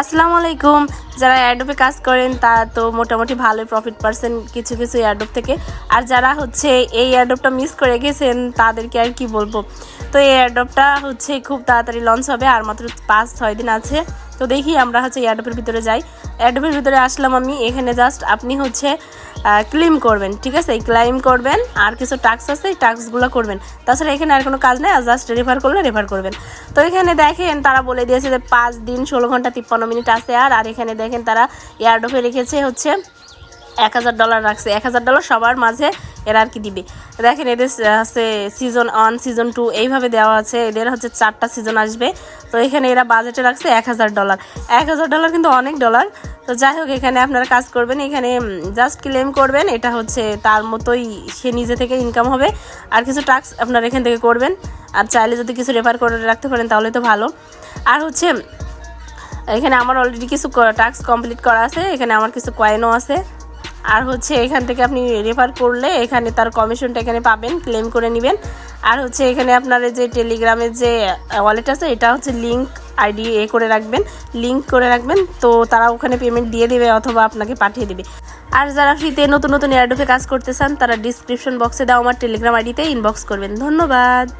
আসসালামু আলাইকুম। যারা অ্যাডোপে কাজ করেন, তারা তো মোটামুটি ভালোই প্রফিট পারছেন কিছু কিছু অ্যাডোপ থেকে। আর যারা হচ্ছে এই অ্যাডোপটা মিস করে গেছেন, তাদেরকে আর কি বলব? তো এই অ্যাডোপটা হচ্ছে খুব তাড়াতাড়ি লঞ্চ হবে, আর মাত্র পাঁচ, ছয় দিন আছে। তো দেখি আমরা হচ্ছে অ্যাডোপের ভিতরে যাই। অ্যাডোপের ভিতরে আসলাম আমি, এখানে জাস্ট আপনি হচ্ছে ক্লেম করবেন, ঠিক আছে? এই ক্লাইম করবেন, আর কিছু টাস্ক আছে, এই টাস্কগুলো করবেন। তাছাড়া এখানে আর কোনো কাজ নেই, আর জাস্ট রেফার করলে রেফার করবেন। তো এখানে দেখেন, তারা বলে দিয়েছে যে পাঁচ দিন ষোলো ঘণ্টা তিপ্পান্ন মিনিট আছে আর আর এখানে দেখেন তারা এয়ারডোফে রেখেছে হচ্ছে এক হাজার ডলার রাখছে। এক হাজার ডলার সবার মাঝে এরা আর কি দিবে। দেখেন এদের হচ্ছে সিজন ওয়ান সিজন টু এইভাবে দেওয়া আছে। এদের হচ্ছে চারটা সিজন আসবে। তো এখানে এরা বাজেটে রাখছে এক হাজার ডলার এক হাজার ডলার কিন্তু অনেক ডলার তো যাই হোক, এখানে আপনারা কাজ করবেন। এখানে জাস্ট ক্লেম করবেন। এটা হচ্ছে তার মতোই সে নিজে থেকে ইনকাম হবে। আর কিছু টাস্ক আপনারা এখান থেকে করবেন। আর চাইলে যদি কিছু রেফার করে রাখতে পারেন, তাহলে তো ভালো। আর হচ্ছে, এখানে আমার অলরেডি কিছু টাস্ক কমপ্লিট করা আছে। এখানে আমার কিছু কয়েনও আছে। আর হচ্ছে এখান থেকে আপনি রেফার করলে এখানে তার কমিশনটা এখানে পাবেন ক্লেম করে নেবেন। আর হচ্ছে এখানে আপনার যে টেলিগ্রামের যে ওয়ালেট আছে, এটা হচ্ছে লিঙ্ক আইডি এ করে রাখবেন। লিঙ্ক করে রাখবেন, তো তারা ওখানে পেমেন্ট দিয়ে দেবে অথবা আপনাকে পাঠিয়ে দেবে। আর যারা ফ্রিতে নতুন নতুন এয়ারডোফে কাজ করতে চান, তারা ডিসক্রিপশন বক্সে দেওয়া আমার টেলিগ্রাম আইডিতে ইনবক্স করবেন। ধন্যবাদ!